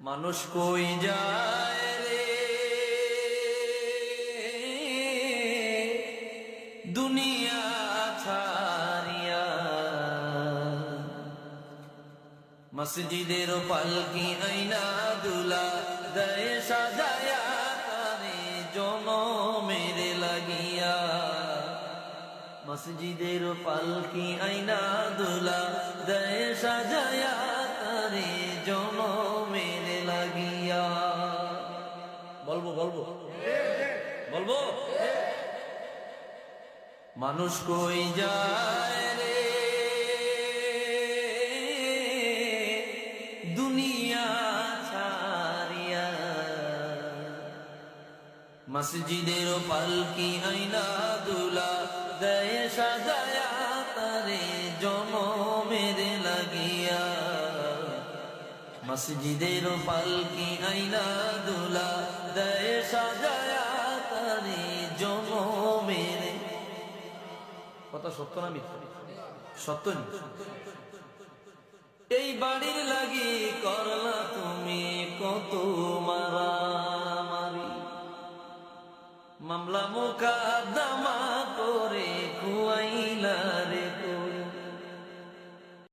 মানুষ কই যায় রে? দুনিয়া ছাড়িয়া মসজিদের পালকি আইনা দুলা, দয়ে সাজায়া তারে জন মেরে লাগিয়া। মসজিদের পালকি আইনা দুলা, দয়ে সাজায়া তারে জন মানুষ কই যায় রে? দুনিয়া ছাড়িয়া। মসজিদের পালকি আইনা দুলা? দয়ে সাজায়া তারে জন মেরে লাগিয়া। মসজিদের পালকি আইনা দুলা? কথা সত্য না মিথ্যা সত্য? এই বাড়ির লাগি করলা তুমি কত মারামারি মামলা মোকাদ্দমা